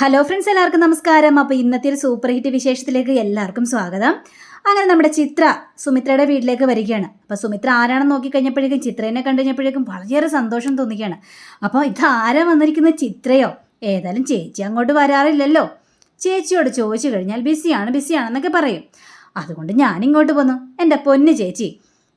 Hello friends എല്ലാവർക്കും നമസ്കാരം. അപ്പോൾ ഇന്നത്തെ ഒരു സൂപ്പർ ഹിറ്റ് വിശേഷത്തിലേക്ക് എല്ലാവർക്കും സ്വാഗതം. അങ്ങനെ നമ്മുടെ ചിത്ര സുമിത്രയുടെ വീട്ടിലേക്ക് വരികയാണ്. അപ്പോൾ സുമിത്ര ആരാണെന്ന് നോക്കിക്കഴിഞ്ഞപ്പോഴേക്കും ചിത്രേനെ കണ്ടു കഴിഞ്ഞപ്പോഴേക്കും വളരെയേറെ സന്തോഷം തോന്നുകയാണ് അപ്പോൾ ഇത് ആരാ വന്നിരിക്കുന്ന ചിത്രയോ? ഏതായാലും ചേച്ചി അങ്ങോട്ട് വരാറില്ലല്ലോ. ചേച്ചിയോട് ചോദിച്ചു കഴിഞ്ഞാൽ ബിസിയാണ് ബിസിയാണെന്നൊക്കെ പറയും. അതുകൊണ്ട് ഞാൻ ഇങ്ങോട്ട് പോന്നു എന്റെ പൊന്ന് ചേച്ചി.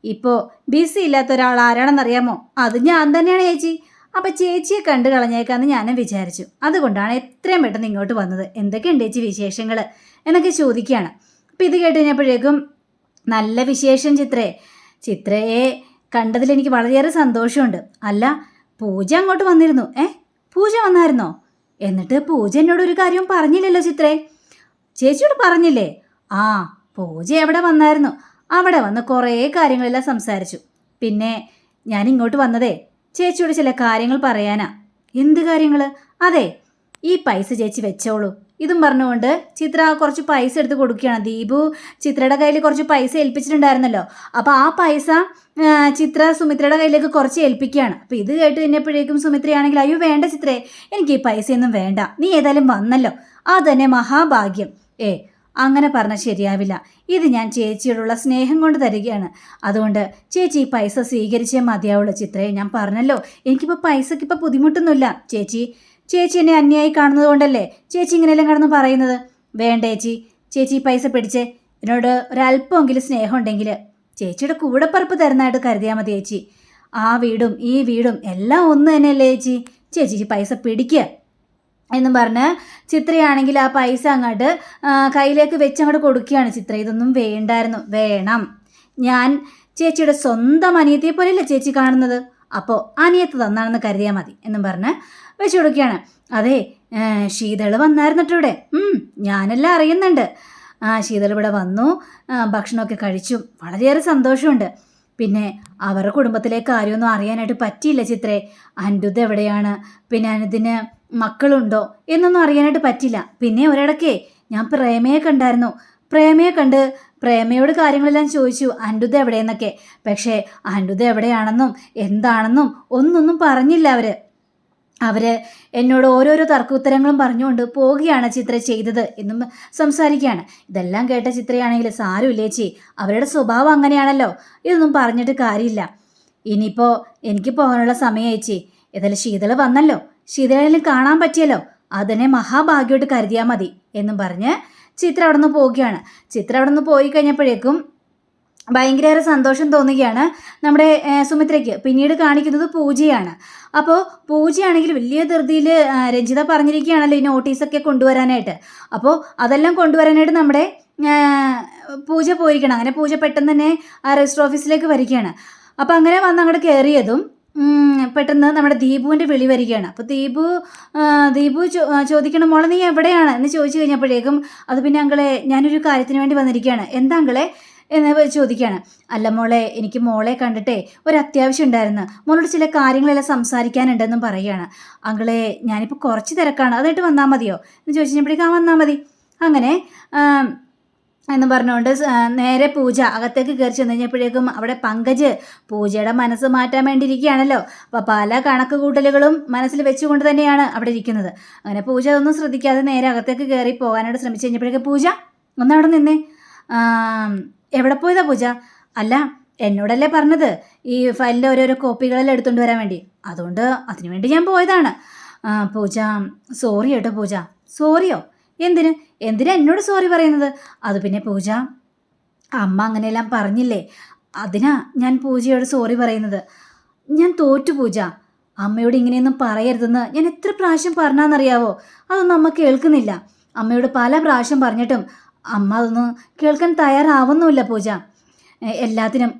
ഇപ്പോൾ ബിസി ഇല്ലാത്ത ഒരാൾ ആരാണെന്നറിയാമോ? അത് ഞാൻ തന്നെയാണ് ചേച്ചി. അപ്പം ചേച്ചിയെ കണ്ടു കളഞ്ഞേക്കാന്ന് ഞാനും വിചാരിച്ചു. അതുകൊണ്ടാണ് എത്രയും പെട്ടെന്ന് ഇങ്ങോട്ട് വന്നത്. എന്തൊക്കെയുണ്ട് ചേച്ചി വിശേഷങ്ങൾ എന്നൊക്കെ ചോദിക്കുകയാണ്. അപ്പം ഇത് കേട്ട് കഴിഞ്ഞപ്പോഴേക്കും നല്ല വിശേഷം ചിത്രേ. ചിത്രയെ കണ്ടതിൽ എനിക്ക് വളരെയേറെ സന്തോഷമുണ്ട്. അല്ല പൂജ അങ്ങോട്ട് വന്നിരുന്നു. ഏ പൂജ വന്നായിരുന്നോ? എന്നിട്ട് പൂജ എന്നോട് ഒരു കാര്യവും പറഞ്ഞില്ലല്ലോ ചിത്രേ. ചേച്ചിയോട് പറഞ്ഞില്ലേ? ആ പൂജ എവിടെ വന്നായിരുന്നു? അവിടെ വന്ന് കുറേ കാര്യങ്ങളെല്ലാം സംസാരിച്ചു. പിന്നെ ഞാൻ ഇങ്ങോട്ട് വന്നതേ ചേച്ചിയോട് ചില കാര്യങ്ങൾ പറയാനാ. എന്ത് കാര്യങ്ങൾ അതെ ഈ പൈസ ചേച്ചി വെച്ചോളൂ. ഇതും പറഞ്ഞുകൊണ്ട് ചിത്ര കുറച്ച് പൈസ എടുത്ത് കൊടുക്കുകയാണ്. ദീപു ചിത്രയുടെ കയ്യിൽ കുറച്ച് പൈസ ഏൽപ്പിച്ചിട്ടുണ്ടായിരുന്നല്ലോ. അപ്പോൾ ആ പൈസ ചിത്ര സുമിത്രയുടെ കയ്യിലേക്ക് കുറച്ച് ഏൽപ്പിക്കുകയാണ്. അപ്പോൾ ഇത് കേട്ട് കഴിഞ്ഞപ്പോഴേക്കും സുമിത്രയാണെങ്കിൽ അയ്യോ വേണ്ട ചിത്രേ എനിക്ക് ഈ പൈസയൊന്നും വേണ്ട. നീ ഏതായാലും വന്നല്ലോ. അത് തന്നെ മഹാഭാഗ്യം. ഏ അങ്ങനെ പറഞ്ഞാൽ ശരിയാവില്ല. ഇത് ഞാൻ ചേച്ചിയോടുള്ള സ്നേഹം കൊണ്ട് തരികയാണ്. അതുകൊണ്ട് ചേച്ചി ഈ പൈസ സ്വീകരിച്ചേ മതിയാവുള്ളൂ. ചിത്രയെ ഞാൻ പറഞ്ഞല്ലോ. എനിക്കിപ്പോൾ പൈസയ്ക്ക് ഇപ്പോൾ ബുദ്ധിമുട്ടൊന്നുമില്ല. ചേച്ചി ചേച്ചി എന്നെ അന്യായി കാണുന്നത് കൊണ്ടല്ലേ ചേച്ചി ഇങ്ങനെയെല്ലാം കടന്ന് പറയുന്നത്? വേണ്ട ചേച്ചി. ചേച്ചി ഈ പൈസ പിടിച്ചേ. എന്നോട് ഒരല്പമെങ്കിലും സ്നേഹം ഉണ്ടെങ്കിൽ ചേച്ചിയുടെ കൂടെപ്പറപ്പ് തരുന്നതായിട്ട് കരുതിയാൽ മതി ചേച്ചി. ആ വീടും ഈ വീടും എല്ലാം ഒന്ന് തന്നെയല്ലേ ചേച്ചി? ചേച്ചി പൈസ പിടിക്കുക എന്നും പറഞ്ഞ് ചിത്രയാണെങ്കിൽ ആ പൈസ അങ്ങോട്ട് കയ്യിലേക്ക് വെച്ച് അങ്ങോട്ട് കൊടുക്കുകയാണ് ചിത്ര. ഇതൊന്നും വേണ്ടായിരുന്നു. വേണം. ഞാൻ ചേച്ചിയുടെ സ്വന്തം അനിയത്തിയെ പോലെയല്ലേ ചേച്ചി കാണുന്നത്? അപ്പോൾ അനിയത്ത് തന്നാണെന്ന് കരുതിയാൽ മതി എന്നും പറഞ്ഞ് വെച്ചു കൊടുക്കുകയാണ്. അതെ ശീതൾ ശീതൾ വന്നായിരുന്നു കേട്ടോ ഇവിടെ ഞാനെല്ലാം അറിയുന്നുണ്ട്. ആ ശീതൾ ഇവിടെ വന്നു. ഭക്ഷണമൊക്കെ കഴിച്ചു. വളരെയേറെ സന്തോഷമുണ്ട്. പിന്നെ അവരുടെ കുടുംബത്തിലെ കാര്യമൊന്നും അറിയാനായിട്ട് പറ്റിയില്ല ചിത്രേ. അനിരുദ്ധ എവിടെയാണ്? പിന്നെ അനിതിന് മക്കളുണ്ടോ എന്നൊന്നും അറിയാനായിട്ട് പറ്റില്ല. പിന്നെ ഒരിടക്കേ ഞാൻ പ്രേമയെ കണ്ടായിരുന്നു. പ്രേമയെ കണ്ട് പ്രേമയോട് കാര്യങ്ങളെല്ലാം ചോദിച്ചു. അൻഡുത എവിടെയെന്നൊക്കെ. പക്ഷേ അൻഡുത എവിടെയാണെന്നും എന്താണെന്നും ഒന്നൊന്നും പറഞ്ഞില്ല അവർ. അവർ എന്നോട് ഓരോരോ തർക്കുത്തരങ്ങളും പറഞ്ഞുകൊണ്ട് പോവുകയാണ് ചിത്ര ചെയ്തത് എന്നും സംസാരിക്കുകയാണ്. ഇതെല്ലാം കേട്ട ചിത്രയാണെങ്കിൽ സാരമില്ല ചേച്ചി? അവരുടെ സ്വഭാവം അങ്ങനെയാണല്ലോ. ഇതൊന്നും പറഞ്ഞിട്ട് കാര്യമില്ല. ഇനിയിപ്പോൾ എനിക്ക് പോകാനുള്ള സമയം ചേച്ചി. ഏതായാലും ശീതള വന്നല്ലോ. ശീതളയിലും കാണാൻ പറ്റിയല്ലോ. അതിനെ മഹാഭാഗ്യമായിട്ട് കരുതിയാൽ മതി എന്നും പറഞ്ഞ് ചിത്ര അവിടെ നിന്ന് പോവുകയാണ്. ചിത്ര അവിടെ നിന്ന് പോയി കഴിഞ്ഞപ്പോഴേക്കും ഭയങ്കരേറെ സന്തോഷം തോന്നുകയാണ് നമ്മുടെ സുമിത്രയ്ക്ക്. പിന്നീട് കാണിക്കുന്നത് പൂജയാണ്. അപ്പോൾ പൂജയാണെങ്കിൽ വലിയ ധൃതിയിൽ രഞ്ജിത പറഞ്ഞിരിക്കുകയാണല്ലോ ഈ നോട്ടീസൊക്കെ കൊണ്ടുവരാനായിട്ട്. അപ്പോൾ അതെല്ലാം കൊണ്ടുവരാനായിട്ട് നമ്മുടെ പൂജ പോയിരിക്കണം. അങ്ങനെ പൂജ പെട്ടെന്ന് തന്നെ ആ രജിസ്റ്റർ ഓഫീസിലേക്ക് വരികയാണ്. അപ്പോൾ അങ്ങനെ വന്ന് അങ്ങോട്ട് കയറിയതും പെട്ടെന്ന് നമ്മുടെ ദീപുവിന്റെ വിളി വരികയാണ്. അപ്പോൾ ദീപു ദീപു ചോദിക്കണം മോളെ നീ എവിടെയാണ്? എന്ന് ചോദിച്ചു കഴിഞ്ഞപ്പോഴേക്കും അത് പിന്നെ അങ്കളെ ഞാനൊരു കാര്യത്തിന് വേണ്ടി വന്നിരിക്കുകയാണ്. എന്താ അങ്കളെ? എന്ന് ചോദിക്കുകയാണ്. അല്ല മോളെ എനിക്ക് മോളെ കണ്ടിട്ടേ ഒരു അത്യാവശ്യം ഉണ്ടായിരുന്നു. മോളോട് ചില കാര്യങ്ങളെല്ലാം സംസാരിക്കാനുണ്ടെന്നും പറയുകയാണ്. അങ്കളെ ഞാനിപ്പോൾ കുറച്ച് തിരക്കാണ്. അതായിട്ട് വന്നാൽ മതിയോ? എന്ന് ചോദിച്ചു കഴിഞ്ഞപ്പോഴേക്കും ആ വന്നാൽ മതി. അങ്ങനെ എന്ന് പറഞ്ഞുകൊണ്ട് നേരെ പൂജ അകത്തേക്ക് കയറി ചെന്ന് കഴിഞ്ഞപ്പോഴേക്കും അവിടെ പങ്കജ് പൂജയുടെ മനസ്സ് മാറ്റാൻ വേണ്ടിയിരിക്കുകയാണല്ലോ. അപ്പോൾ പല കണക്ക് കൂട്ടലുകളും മനസ്സിൽ വെച്ചുകൊണ്ട് തന്നെയാണ് അവിടെ ഇരിക്കുന്നത്. അങ്ങനെ പൂജ അതൊന്നും ശ്രദ്ധിക്കാതെ നേരെ അകത്തേക്ക് കയറി പോകാനായിട്ട് ശ്രമിച്ചു കഴിഞ്ഞപ്പോഴേക്കും പൂജ ഒന്നവിടെ നിന്നേ. എവിടെ പോയതാ പൂജ? അല്ല എന്നോടല്ലേ പറഞ്ഞത് ഈ ഫയലിന്റെ ഓരോരോ കോപ്പികളെല്ലാം എടുത്തുകൊണ്ട് വരാൻ വേണ്ടി. അതുകൊണ്ട് അതിനുവേണ്ടി ഞാൻ പോയതാണ്. പൂജ സോറി കേട്ടോ പൂജ. സോറിയോ എന്തിന്? എന്തിനാ എന്നോട് സോറി പറയുന്നത്? അത് പിന്നെ പൂജ അമ്മ അങ്ങനെയെല്ലാം പറഞ്ഞില്ലേ? അതിനാ ഞാൻ പൂജയോട് സോറി പറയുന്നത്. ഞാൻ തോറ്റു പൂജ. അമ്മയോട് ഇങ്ങനെയൊന്നും പറയരുതെന്ന് ഞാൻ എത്ര പ്രാവശ്യം പറഞ്ഞാന്നറിയാവോ? അതൊന്നും അമ്മ കേൾക്കുന്നില്ല. അമ്മയോട് പല പ്രാവശ്യം പറഞ്ഞിട്ടും അമ്മ അതൊന്നും കേൾക്കാൻ തയ്യാറാവുന്നുമില്ല പൂജ. എല്ലാത്തിനും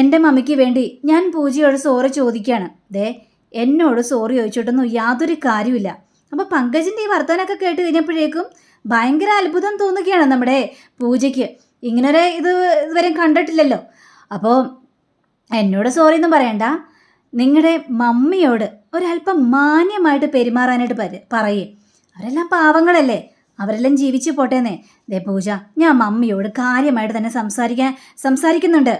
എന്റെ മമ്മിക്ക് വേണ്ടി ഞാൻ പൂജയോട് സോറി ചോദിക്കുകയാണ്. ദേ എന്നോട് സോറി ചോദിച്ചിട്ടൊന്നും യാതൊരു കാര്യമില്ല അപ്പോൾ പങ്കജിന്റെ ഈ വർത്തമാനമൊക്കെ കേട്ട് കഴിഞ്ഞപ്പോഴേക്കും ഭയങ്കര അത്ഭുതം തോന്നുകയാണ് നമ്മുടെ പൂജയ്ക്ക്. ഇങ്ങനൊരു ഇത് ഇതുവരെ കണ്ടിട്ടില്ലല്ലോ. അപ്പോൾ എന്നോട് സോറി ഒന്നും പറയണ്ട. നിങ്ങളുടെ മമ്മിയോട് ഒരല്പം മാന്യമായിട്ട് പെരുമാറാനായിട്ട് പറ പറയേ. അവരെല്ലാം പാവങ്ങളല്ലേ? അവരെല്ലാം ജീവിച്ചു പോട്ടേന്നേ. ദേ പൂജ ഞാൻ മമ്മിയോട് കാര്യമായിട്ട് തന്നെ സംസാരിക്കാൻ സംസാരിക്കുന്നുണ്ട്.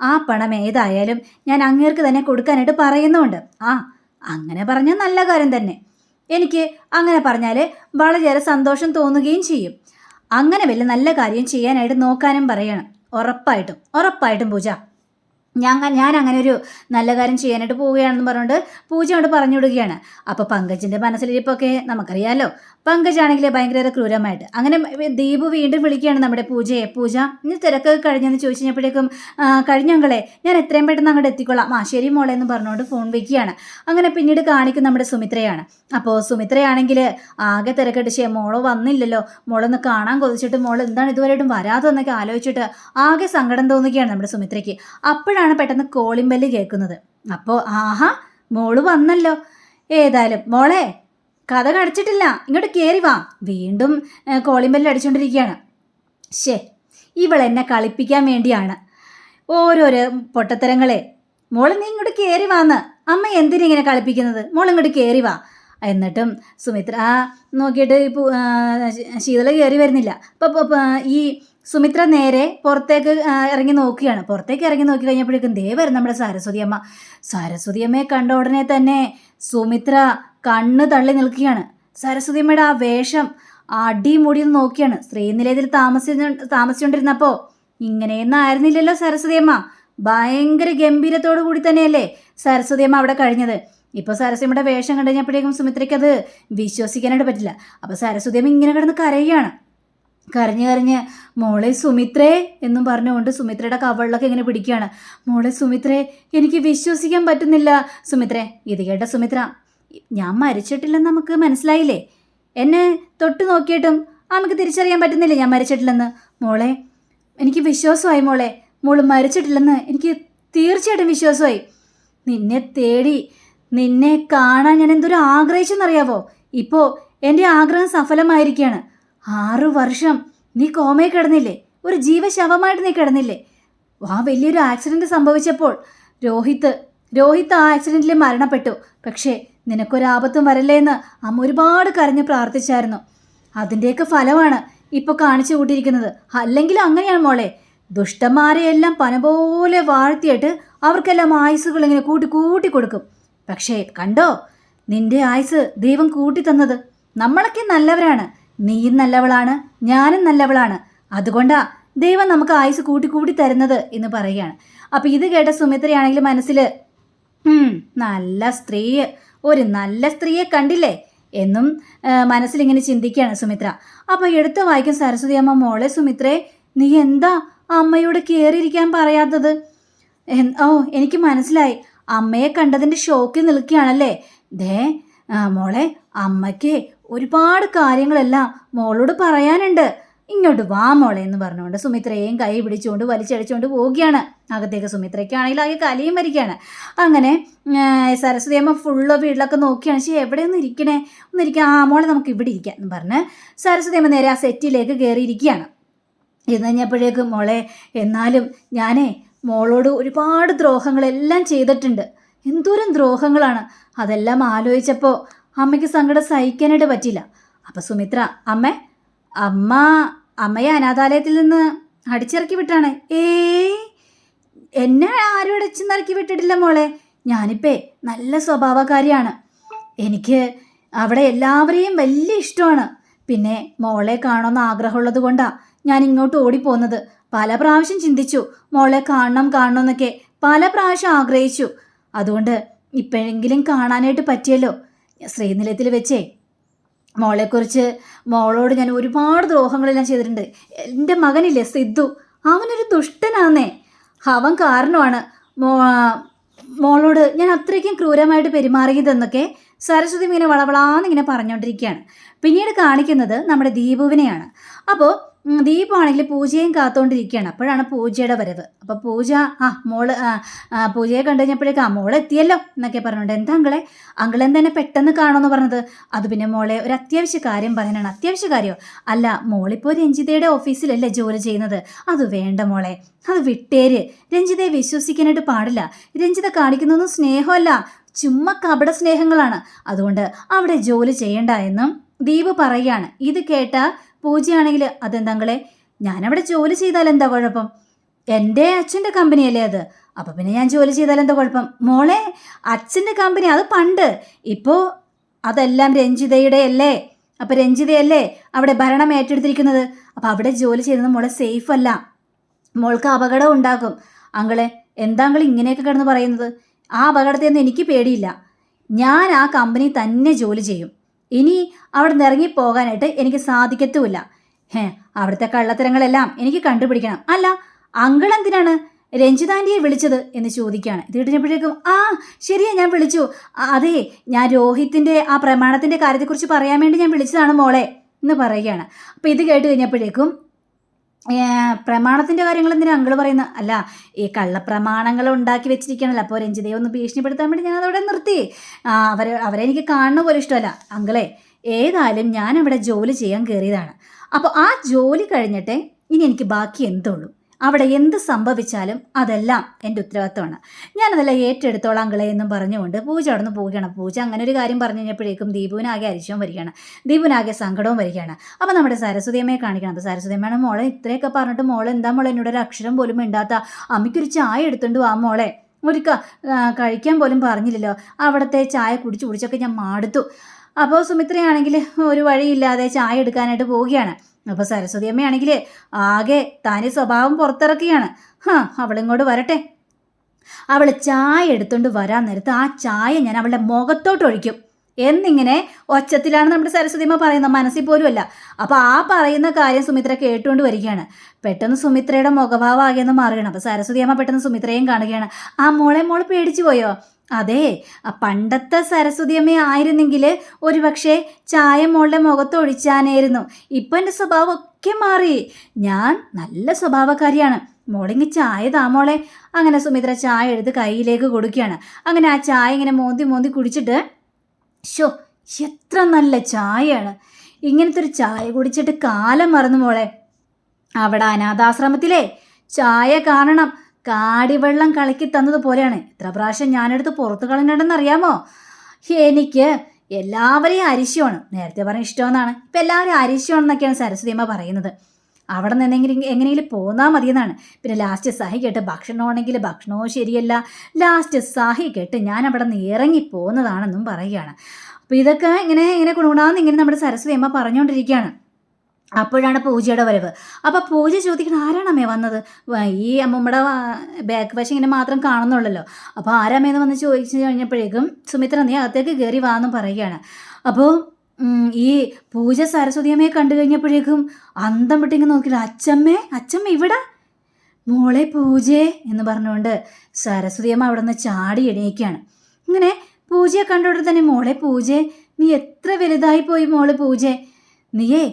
ആ പണം ഏതായാലും ഞാൻ അങ്ങേർക്ക് തന്നെ കൊടുക്കാനായിട്ട് പറയുന്നുമുണ്ട് ആ അങ്ങനെ പറഞ്ഞാൽ നല്ല കാര്യം തന്നെ. എനിക്ക് അങ്ങനെ പറഞ്ഞാൽ വളരെയേറെ സന്തോഷം തോന്നുകയും ചെയ്യും. അങ്ങനെ വല്ല നല്ല കാര്യം ചെയ്യാനായിട്ട് നോക്കാനും പറയണം. ഉറപ്പായിട്ടും. ഉറപ്പായിട്ടും പൂജ. ഞാൻ ഞാൻ അങ്ങനെ ഒരു നല്ല കാര്യം ചെയ്യാനായിട്ട് പോവുകയാണെന്ന് പറഞ്ഞുകൊണ്ട് പൂജ കൊണ്ട് പറഞ്ഞു വിടുകയാണ് അപ്പോൾ പങ്കജിന്റെ മനസ്സിലിരിപ്പൊക്കെ നമുക്കറിയാലോ. പങ്കജാണെങ്കിൽ ഭയങ്കര ക്രൂരമായിട്ട്. അങ്ങനെ ദീപു വീണ്ടും വിളിക്കുകയാണ് നമ്മുടെ പൂജയെ. പൂജ ഇനി തിരക്കൊക്കെ കഴിഞ്ഞെന്ന് ചോദിച്ചു കഴിഞ്ഞപ്പോഴേക്കും കഴിഞ്ഞങ്ങളെ ഞാൻ എത്രയും പെട്ടെന്ന് അങ്ങോട്ട് എത്തിക്കൊള്ളാം. ആ ശരി മോളെ എന്ന് പറഞ്ഞുകൊണ്ട് ഫോൺ വയ്ക്കുകയാണ് അങ്ങനെ പിന്നീട് കാണിക്കും നമ്മുടെ സുമിത്രയാണ്. അപ്പോൾ സുമിത്രയാണെങ്കിൽ ആകെ തിരക്കിട്ട് ശേ മോൾ വന്നില്ലല്ലോ. മോളൊന്ന് കാണാൻ കൊതിച്ചിട്ട് മോൾ എന്താണ് ഇതുവരെയായിട്ടും വരാതെന്നൊക്കെ ആലോചിച്ചിട്ട് ആകെ സങ്കടം തോന്നുകയാണ് നമ്മുടെ സുമിത്രയ്ക്ക്. അപ്പോഴാണ് പെട്ടെന്ന് കോളിംബൽ കേൾക്കുന്നത്. അപ്പോൾ ആഹാ മോൾ വന്നല്ലോ. ഏതായാലും മോളെ കഥ കടച്ചിട്ടില്ല. ഇങ്ങോട്ട് കയറി വാ. വീണ്ടും കോളിംബെല്ല് അടിച്ചുകൊണ്ടിരിക്കുകയാണ് ശേ ഇവൾ എന്നെ കളിപ്പിക്കാൻ വേണ്ടിയാണ്. ഓരോരോ പൊട്ടത്തരങ്ങളെ. മോൾ നീ ഇങ്ങോട്ട് കയറി വാന്ന്. അമ്മ എന്തിനിങ്ങനെ കളിപ്പിക്കുന്നത്? മോൾ ഇങ്ങോട്ട് കയറി വാ. എന്നിട്ടും സുമിത്ര നോക്കിയിട്ട് ഇപ്പോൾ ശീതള കയറി വരുന്നില്ല. അപ്പം ഈ സുമിത്ര നേരെ പുറത്തേക്ക് ഇറങ്ങി നോക്കുകയാണ്. പുറത്തേക്ക് ഇറങ്ങി നോക്കി കഴിഞ്ഞപ്പോഴേക്കും ദേ നമ്മുടെ സരസ്വതി അമ്മ. സരസ്വതി അമ്മയെ കണ്ട ഉടനെ തന്നെ സുമിത്ര കണ്ണ് തള്ളി നിൽക്കുകയാണ്. സരസ്വതി അമ്മയുടെ ആ വേഷം അടിമുടി നോക്കിയാണ്. ശ്രീനിലയത്തിൽ താമസി താമസിച്ചുകൊണ്ടിരുന്നപ്പോൾ ഇങ്ങനെയൊന്നും ആയിരുന്നില്ലല്ലോ സരസ്വതി അമ്മ. ഭയങ്കര ഗംഭീരത്തോടു കൂടി തന്നെയല്ലേ സരസ്വതി അമ്മ അവിടെ കഴിഞ്ഞത്. ഇപ്പോൾ സരസ്വതിയുടെ വേഷം കണ്ടു കഴിഞ്ഞപ്പോഴേക്കും സുമിത്രയ്ക്ക് അത് വിശ്വസിക്കാനായിട്ട് പറ്റില്ല. അപ്പോൾ സരസ്വതി അമ്മ ഇങ്ങനെ കിടന്ന് കരയുകയാണ്. കരഞ്ഞ് കരഞ്ഞ് മോളെ സുമിത്രേ എന്നും പറഞ്ഞുകൊണ്ട് സുമിത്രയുടെ കവളിലൊക്കെ ഇങ്ങനെ പിടിക്കുകയാണ്. മോളെ സുമിത്രേ എനിക്ക് വിശ്വസിക്കാൻ പറ്റുന്നില്ല. സുമിത്രേ ഇത് കേട്ട സുമിത്ര ഞാൻ മരിച്ചിട്ടില്ലെന്ന് നമുക്ക് മനസ്സിലായില്ലേ? എന്നെ തൊട്ട് നോക്കിയിട്ടും നമുക്ക് തിരിച്ചറിയാൻ പറ്റുന്നില്ല ഞാൻ മരിച്ചിട്ടില്ലെന്ന്? മോളെ എനിക്ക് വിശ്വാസമായി മോളെ. മോൾ മരിച്ചിട്ടില്ലെന്ന് എനിക്ക് തീർച്ചയായിട്ടും വിശ്വാസമായി. നിന്നെ തേടി നിന്നെ കാണാൻ ഞാൻ എന്തൊരു ആഗ്രഹിച്ചെന്നറിയാവോ? ഇപ്പോൾ എന്റെ ആഗ്രഹം സഫലമായിരിക്കുകയാണ്. ആറു വർഷം നീ കോമയിൽ കിടന്നില്ലേ? ഒരു ജീവശവമായിട്ട് നീ കിടന്നില്ലേ? ആ വലിയൊരു ആക്സിഡന്റ് സംഭവിച്ചപ്പോൾ രോഹിത്ത് രോഹിത്ത് ആ ആക്സിഡന്റിൽ മരണപ്പെട്ടു. പക്ഷേ നിനക്കൊരാപത്തും വരല്ലേ എന്ന് അമ്മ ഒരുപാട് കരഞ്ഞ് പ്രാർത്ഥിച്ചായിരുന്നു. അതിന്റെയൊക്കെ ഫലമാണ് ഇപ്പോൾ കാണിച്ചു കൂട്ടിയിരിക്കുന്നത്. അല്ലെങ്കിൽ അങ്ങനെയാണ് മോളെ. ദുഷ്ടന്മാരെയെല്ലാം പന പോലെ വാഴ്ത്തിയിട്ട് അവർക്കെല്ലാം ആയുസുകൾ ഇങ്ങനെ കൂട്ടി കൂട്ടി കൊടുക്കും. പക്ഷേ കണ്ടോ? നിന്റെ ആയുസ് ദൈവം കൂട്ടി തന്നത് നമ്മളൊക്കെ നല്ലവരാണ്. നീയും നല്ലവളാണ് ഞാനും നല്ലവളാണ്. അതുകൊണ്ടാ ദൈവം നമുക്ക് ആയുസ് കൂട്ടി കൂട്ടി തരുന്നത് എന്ന് പറയുകയാണ്. അപ്പം ഇത് കേട്ട സുമിത്രയാണെങ്കിൽ മനസ്സിൽ നല്ല സ്ത്രീ ഒരു നല്ല സ്ത്രീയെ കണ്ടില്ലേ? എന്നും മനസ്സിലിങ്ങനെ ചിന്തിക്കുകയാണ് സുമിത്ര. അപ്പോൾ എടുത്ത് വായിക്കും സരസ്വതി അമ്മ മോളെ സുമിത്രേ നീ എന്താ അമ്മയോട് കയറിയിരിക്കാൻ പറയാത്തത്? ഓ എനിക്ക് മനസ്സിലായി. അമ്മയെ കണ്ടതിന്റെ ഷോക്കിൽ നിൽക്കുകയാണല്ലേ? ദേ മോളെ അമ്മയ്ക്ക് ഒരുപാട് കാര്യങ്ങളെല്ലാം മോളോട് പറയാനുണ്ട്. ഇങ്ങോട്ട് വാ മോളെ എന്ന് പറഞ്ഞുകൊണ്ട് സുമിത്രയെയും കൈ പിടിച്ചുകൊണ്ട് വലിച്ചടിച്ചുകൊണ്ട് പോവുകയാണ്. അകത്തേക്ക് സുമിത്രയ്ക്കാണെങ്കിൽ ആകെ കലിയും വരികയാണ്. അങ്ങനെ സരസ്വതി അമ്മ ഫുള്ള് വീട്ടിലൊക്കെ നോക്കിയാണ്. പക്ഷേ എവിടെയൊന്നും ഇരിക്കണേ? ഒന്ന് ഇരിക്കാം ആ മോളെ നമുക്ക് ഇവിടെ ഇരിക്കാം എന്ന് പറഞ്ഞ് സരസ്വതി അമ്മ നേരെ ആ സെറ്റിലേക്ക് കയറിയിരിക്കുകയാണ്. എന്ന് കഴിഞ്ഞപ്പോഴേക്കും മോളെ എന്നാലും ഞാനേ മോളോട് ഒരുപാട് ദ്രോഹങ്ങളെല്ലാം ചെയ്തിട്ടുണ്ട്. എന്തോരം ദ്രോഹങ്ങളാണ്. അതെല്ലാം ആലോചിച്ചപ്പോൾ അമ്മയ്ക്ക് സങ്കടം സഹിക്കാനായിട്ട് പറ്റില്ല അപ്പം സുമിത്ര അമ്മ അമ്മ അമ്മയെ അനാഥാലയത്തിൽ നിന്ന് അടിച്ചിറക്കി വിട്ടാണ്. ഏ എന്നെ ആരും അടച്ചിറക്കി വിട്ടിട്ടില്ല മോളെ. ഞാനിപ്പേ നല്ല സ്വഭാവക്കാരിയാണ് എനിക്ക് അവിടെ എല്ലാവരെയും വലിയ ഇഷ്ടമാണ്. പിന്നെ മോളെ കാണണമെന്ന് ആഗ്രഹമുള്ളത് കൊണ്ടാണ് ഞാൻ ഇങ്ങോട്ട് ഓടിപ്പോന്നത്. പല പ്രാവശ്യം ചിന്തിച്ചു മോളെ കാണണം കാണണം എന്നൊക്കെ പല പ്രാവശ്യം ആഗ്രഹിച്ചു. അതുകൊണ്ട് ഇപ്പോഴെങ്കിലും കാണാനായിട്ട് പറ്റിയല്ലോ. ശ്രീനിലയത്തിൽ വെച്ചേ. മോളെക്കുറിച്ച് മോളോട് ഞാൻ ഒരുപാട് ദ്രോഹങ്ങളെല്ലാം ചെയ്തിട്ടുണ്ട്. എന്റെ മകനില്ലേ സിദ്ധു അവനൊരു ദുഷ്ടനാന്നേ. അവൻ കാരണമാണ് മോ മോളോട് ഞാൻ അത്രയ്ക്കും ക്രൂരമായിട്ട് പെരുമാറിയതെന്നൊക്കെ സരസ്വതി മീനെ വളവളാന്നിങ്ങനെ പറഞ്ഞുകൊണ്ടിരിക്കുകയാണ് പിന്നീട് കാണിക്കുന്നത് നമ്മുടെ ദീപുവിനെയാണ്. അപ്പോൾ ദീപാണെങ്കിൽ പൂജയും കാത്തുകൊണ്ടിരിക്കുകയാണ് അപ്പോഴാണ് പൂജയുടെ വരവ്. അപ്പോൾ പൂജ ആ മോൾ പൂജയെ കണ്ടു കഴിഞ്ഞപ്പോഴേക്കും ആ മോൾ എത്തിയല്ലോ എന്നൊക്കെ പറഞ്ഞുകൊണ്ട് എന്താ അങ്കളെ? അങ്കിളെ തന്നെ പെട്ടെന്ന് കാണുമെന്ന് പറഞ്ഞത്? അത് പിന്നെ മോളെ ഒരു അത്യാവശ്യ കാര്യം പറയാനാണ് അത്യാവശ്യ കാര്യമോ അല്ല മോളിപ്പോൾ രഞ്ജിതയുടെ ഓഫീസിലല്ലേ ജോലി ചെയ്യുന്നത്. അത് വേണ്ട മോളെ. അത് വിട്ടേര്. രഞ്ജിതയെ വിശ്വസിക്കാനായിട്ട് പാടില്ല. രഞ്ജിത കാണിക്കുന്നൊന്നും സ്നേഹമല്ല. ചുമ്മാ കപട സ്നേഹങ്ങളാണ്. അതുകൊണ്ട് അവിടെ ജോലി ചെയ്യണ്ട എന്നും ദീപ് പറയാണ് ഇത് കേട്ട പൂജയാണെങ്കിൽ അതെന്താങ്കളെ? ഞാനവിടെ ജോലി ചെയ്താൽ എന്താ കുഴപ്പം? എന്റെ അച്ഛന്റെ കമ്പനിയല്ലേ അത്. അപ്പം പിന്നെ ഞാൻ ജോലി ചെയ്താൽ എന്താ കുഴപ്പം? മോളെ അച്ഛന്റെ കമ്പനി അത് പണ്ട്. ഇപ്പോൾ അതെല്ലാം രഞ്ജിതയുടെ അല്ലേ? അപ്പം രഞ്ജിതയല്ലേ അവിടെ ഭരണം ഏറ്റെടുത്തിരിക്കുന്നത്? അപ്പം അവിടെ ജോലി ചെയ്യുന്നത് മോളെ സേഫ് അല്ല. മോൾക്ക് അപകടം ഉണ്ടാകും. അങ്കളെ എന്താങ്കൾ ഇങ്ങനെയൊക്കെ കിടന്ന് പറയുന്നത്? ആ അപകടത്തിൽ നിന്ന് എനിക്ക് പേടിയില്ല. ഞാൻ ആ കമ്പനി തന്നെ ജോലി ചെയ്യും. ഇനി അവിടെ നിന്ന് ഇറങ്ങിപ്പോകാനായിട്ട് എനിക്ക് സാധിക്കത്തുമില്ല. ഹേ അവിടുത്തെ കള്ളത്തരങ്ങളെല്ലാം എനിക്ക് കണ്ടുപിടിക്കണം. അല്ല അങ്കിൾ എന്തിനാണ് രഞ്ജിതാന്റിയെ വിളിച്ചത് എന്ന് ചോദിക്കുകയാണ്. ഇത് കിട്ടിയപ്പോഴേക്കും ആ ശരിയാ ഞാൻ വിളിച്ചു. അതെ ഞാൻ രോഹിത്തിന്റെ ആ പ്രമാണത്തിന്റെ കാര്യത്തെക്കുറിച്ച് പറയാൻ വേണ്ടി ഞാൻ വിളിച്ചതാണ് മോളെ എന്ന് പറയുകയാണ്. അപ്പോൾ ഇത് കേട്ട് കഴിഞ്ഞപ്പോഴേക്കും പ്രമാണത്തിന്റെ കാര്യങ്ങൾ എന്തിനാ അങ്കിൾ പറയുന്നത് അല്ല ഈ കള്ളപ്രമാണങ്ങൾ ഉണ്ടാക്കി വെച്ചിരിക്കണല്ലോ. അപ്പോൾ രഞ്ജിതയെ ഒന്ന് ഭീഷണിപ്പെടുത്താൻ വേണ്ടി ഞാൻ അതവിടെ നിർത്തി. അവരെ അവരെ എനിക്ക് കാണുന്ന പോലും ഇഷ്ടമല്ല. അങ്കിളെ ഏതായാലും ഞാൻ അവിടെ ജോലി ചെയ്യാൻ കയറിയതാണ്. അപ്പോൾ ആ ജോലി കഴിഞ്ഞിട്ടേ ഇനി എനിക്ക് ബാക്കി എന്തുള്ളൂ? അവിടെ എന്ത് സംഭവിച്ചാലും അതെല്ലാം എന്റെ ഉത്തരവാദിത്തമാണ്. ഞാനതെല്ലാം ഏറ്റെടുത്തോളാം അങ്കളെ എന്നും പറഞ്ഞുകൊണ്ട് പൂജ അവിടെ നിന്ന് പോവുകയാണ്. പൂജ അങ്ങനെ ഒരു കാര്യം പറഞ്ഞു കഴിഞ്ഞപ്പോഴേക്കും ദീപുവിനാകെ അരിശവും വരികയാണ്. ദീപുവിനാകെ സങ്കടവും വരികയാണ്. അപ്പോൾ നമ്മുടെ സരസ്വതിയമ്മയെ കാണിക്കണം. അപ്പോൾ സരസ്വതിയമ്മയാണ് മോളെ ഇത്രയൊക്കെ പറഞ്ഞിട്ട് മോളെ എന്താ മോളെ എന്നോട് ഒരു അക്ഷരം പോലും ഇണ്ടാത്ത അമ്മയ്ക്കൊരു ചായ എടുത്തുകൊണ്ട് വാ മോളെ. ഒരു കഴിക്കാൻ പോലും പറഞ്ഞില്ലല്ലോ. അവിടുത്തെ ചായ കുടിച്ച് കുടിച്ചൊക്കെ ഞാൻ മാടുത്തു. അപ്പോൾ സുമിത്രയാണെങ്കിൽ ഒരു വഴിയില്ലാതെ ചായ എടുക്കാനായിട്ട് പോവുകയാണ്. അപ്പോൾ സരസ്വതി അമ്മയാണെങ്കിൽ ആകെ താനെ സ്വഭാവം പുറത്തിറക്കുകയാണ്. ഹാ അവളിങ്ങോട്ട് വരട്ടെ. അവൾ ചായ എടുത്തുകൊണ്ട് വരാൻ നേരത്ത് ആ ചായ ഞാൻ അവളുടെ മുഖത്തോട്ട് ഒഴിക്കും. എന്നിങ്ങനെ ഒച്ചത്തിലാണ് നമ്മുടെ സരസ്വതിമ്മ പറയുന്നത്. മനസ്സിൽ പോലും അല്ല. അപ്പോൾ ആ പറയുന്ന കാര്യം സുമിത്ര കേട്ടുകൊണ്ട് വരികയാണ്. പെട്ടെന്ന് സുമിത്രയുടെ മുഖഭാവം ആകെ ഒന്ന് മാറുകയാണ്. അപ്പോൾ സരസ്വതി അമ്മ പെട്ടെന്ന് സുമിത്രയും കാണുകയാണ്. ആ മോളെ മോൾ പേടിച്ചു പോയോ? അതെ പണ്ടത്തെ സരസ്വതിയമ്മ ആയിരുന്നെങ്കിൽ ഒരുപക്ഷെ ചായ മോളുടെ മുഖത്ത് ഒഴിച്ചാനായിരുന്നു. ഇപ്പം എന്റെ സ്വഭാവം ഒക്കെ മാറി. ഞാൻ നല്ല സ്വഭാവക്കാരിയാണ്. മോളിങ്ങി ചായ താ മോളെ. അങ്ങനെ സുമിത്ര ചായ എടുത്ത് കയ്യിലേക്ക് കൊടുക്കുകയാണ്. അങ്ങനെ ആ ചായ ഇങ്ങനെ മോന്തി മോന്തി കുടിച്ചിട്ട് ഷോ എത്ര നല്ല ചായയാണ്. ഇങ്ങനത്തെ ഒരു ചായ കുടിച്ചിട്ട് കാലം മറന്നു മോളെ. അവിടെ അനാഥാശ്രമത്തിലെ ചായ കാണണം. കാടിവെള്ളം കളക്കി തന്നതുപോലെയാണ് ഇത്ര പ്രാവശ്യം ഞാനെടുത്ത് പുറത്ത് കളഞ്ഞിട്ടുണ്ടെന്നറിയാമോ എനിക്ക് എല്ലാവരെയും അരിശമാണ് നേരത്തെ പറഞ്ഞ ഇഷ്ടമെന്നാണ്. ഇപ്പം എല്ലാവരും അരിശിയാണെന്നൊക്കെയാണ് സരസ്വതി അമ്മ പറയുന്നത്. അവിടെ നിന്നെങ്കിലും എങ്ങനെയെങ്കിലും പോന്നാൽ മതിയെന്നാണ്. പിന്നെ ലാസ്റ്റ് സഹി കേട്ട് ഭക്ഷണമാണെങ്കിൽ ഭക്ഷണവും ശരിയല്ല. ലാസ്റ്റ് സഹി കേട്ട് ഞാൻ അവിടെ നിന്ന് ഇറങ്ങി പോകുന്നതാണെന്നും പറയുകയാണ്. അപ്പോൾ ഇതൊക്കെ ഇങ്ങനെ ഇങ്ങനെ കുണുകുണാന്ന് ഇങ്ങനെ നമ്മുടെ സരസ്വതി അമ്മ പറഞ്ഞുകൊണ്ടിരിക്കുകയാണ് അപ്പോഴാണ് പൂജയുടെ വരവ്. അപ്പോൾ പൂജ ചോദിക്കണം ആരാണമ്മേ വന്നത്? ഈ അമ്മമ്മയുടെ ബാക്ക് വശം ഇങ്ങനെ മാത്രം കാണുന്നുള്ളല്ലോ. അപ്പോൾ ആരാമേന്ന് വന്ന് ചോദിച്ചു കഴിഞ്ഞപ്പോഴേക്കും സുമിത്ര നീ അകത്തേക്ക് കയറി വാന്നും പറയുകയാണ്. അപ്പോൾ ഈ പൂജ സരസ്വതിയമ്മയെ കണ്ടു കഴിഞ്ഞപ്പോഴേക്കും അന്തം വിട്ടിങ്ങ് നോക്കില്ല അച്ചമ്മേ അച്ചമ്മ ഇവിടെ? മോളെ പൂജേ എന്ന് പറഞ്ഞുകൊണ്ട് സരസ്വതിയമ്മ അവിടെ നിന്ന് ചാടി എണീക്കുകയാണ്. ഇങ്ങനെ പൂജയെ കണ്ടോടെ തന്നെ മോളെ പൂജേ നീ എത്ര വലുതായി പോയി മോളെ പൂജേ? നീയേ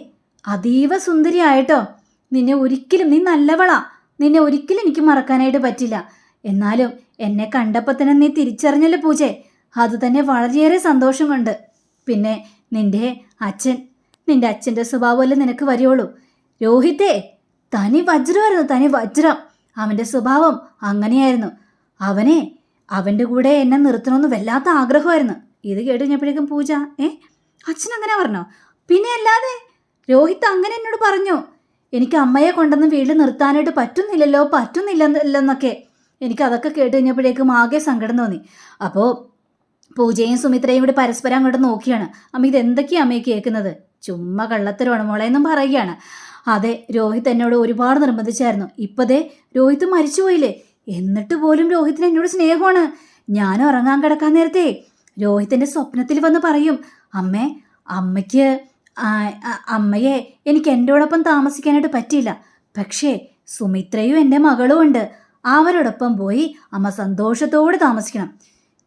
അതീവ സുന്ദരിയായിട്ടോ. നിന്നെ ഒരിക്കലും നീ നല്ലവളാ. നിന്നെ ഒരിക്കലും എനിക്ക് മറക്കാനായിട്ട് പറ്റില്ല. എന്നാലും എന്നെ കണ്ടപ്പോൾ തന്നെ നീ തിരിച്ചറിഞ്ഞല്ലോ പൂജേ. അത് തന്നെ വളരെയേറെ സന്തോഷമുണ്ട് പിന്നെ നിന്റെ അച്ഛൻ. നിന്റെ അച്ഛന്റെ സ്വഭാവമല്ലേ നിനക്ക് വരികയുള്ളൂ. രോഹിത്തേ തനി വജ്രമായിരുന്നു തനി വജ്രം. അവന്റെ സ്വഭാവം അങ്ങനെയായിരുന്നു. അവനെ അവന്റെ കൂടെ എന്നെ നിർത്തണമെന്ന് വല്ലാത്ത ആഗ്രഹമായിരുന്നു. ഇത് കേട്ട് കഴിഞ്ഞപ്പോഴേക്കും പൂജ ഏ അച്ഛൻ അങ്ങനെ പറഞ്ഞോ? പിന്നെ അല്ലാതെ രോഹിത് അങ്ങനെ എന്നോട് പറഞ്ഞു എനിക്ക് അമ്മയെ കൊണ്ടൊന്ന് വീട്ടിൽ നിർത്താനായിട്ട് പറ്റുന്നില്ലല്ലോ പറ്റുന്നില്ലെന്നൊക്കെ. എനിക്ക് അതൊക്കെ കേട്ട് കഴിഞ്ഞപ്പോഴേക്കും ആകെ സങ്കടം തോന്നി. അപ്പോൾ പൂജയും സുമിത്രയും കൂടി പരസ്പരം അങ്ങോട്ട് നോക്കിയാണ്. അമ്മ ഇത് എന്തൊക്കെയാണ് അമ്മയെ കേൾക്കുന്നത്? ചുമ്മാ കള്ളത്തരമാണ് മോളെ എന്നും പറയുകയാണ്. അതെ രോഹിത് എന്നോട് ഒരുപാട് നിർബന്ധിച്ചായിരുന്നു. ഇപ്പതേ രോഹിത് മരിച്ചുപോയില്ലേ? എന്നിട്ട് പോലും രോഹിത്തിന് എന്നോട് സ്നേഹമാണ്. ഞാൻ ഉറങ്ങാൻ കിടക്കാൻ നേരത്തെ രോഹിത്തിന്റെ സ്വപ്നത്തിൽ വന്ന് പറയും അമ്മേ അമ്മയ്ക്ക് അമ്മയെ എനിക്ക് എന്റെയോടൊപ്പം താമസിക്കാനായിട്ട് പറ്റിയില്ല. പക്ഷേ സുമിത്രയും എന്റെ മകളും ഉണ്ട്. അവരോടൊപ്പം പോയി അമ്മ സന്തോഷത്തോടെ താമസിക്കണം.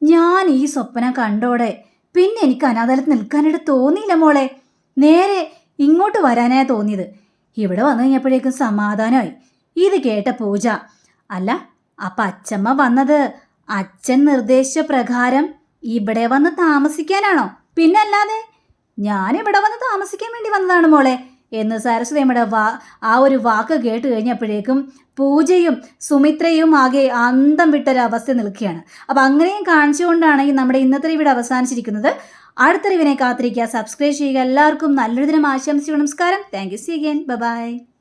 ഞാൻ ഈ സ്വപ്നം കണ്ടോടെ പിന്നെ എനിക്ക് അനാഥാലത്ത് നിൽക്കാനായിട്ട് തോന്നിയില്ല മോളെ. നേരെ ഇങ്ങോട്ട് വരാനാ തോന്നിയത്. ഇവിടെ വന്നു കഴിഞ്ഞപ്പോഴേക്കും സമാധാനമായി. ഇത് കേട്ട പൂജ അല്ല അപ്പം അച്ചമ്മ വന്നത് അച്ഛൻ നിർദ്ദേശിച്ച പ്രകാരം ഇവിടെ വന്ന് താമസിക്കാനാണോ? പിന്നല്ലാതെ ഞാൻ ഇവിടെ വന്ന് താമസിക്കാൻ വേണ്ടി വന്നതാണ് മോളെ. എന്ന് സരസ്വതിയമ്മയുടെ വാ ആ ഒരു വാക്ക് കേട്ട് കഴിഞ്ഞപ്പോഴേക്കും പൂജയും സുമിത്രയും ആകെ അന്തം വിട്ടൊരവസ്ഥ നിൽക്കുകയാണ്. അപ്പം അങ്ങനെയും കാണിച്ചുകൊണ്ടാണ് ഈ നമ്മുടെ ഇന്നത്തെ ഇവിടെ അവസാനിച്ചിരിക്കുന്നത്. അടുത്ത റിവിനെ കാത്തിരിക്കുക. സബ്സ്ക്രൈബ് ചെയ്യുക. എല്ലാവർക്കും നല്ലൊരു ദിനം ആശംസിച്ചു നമസ്കാരം. Thank you see again bye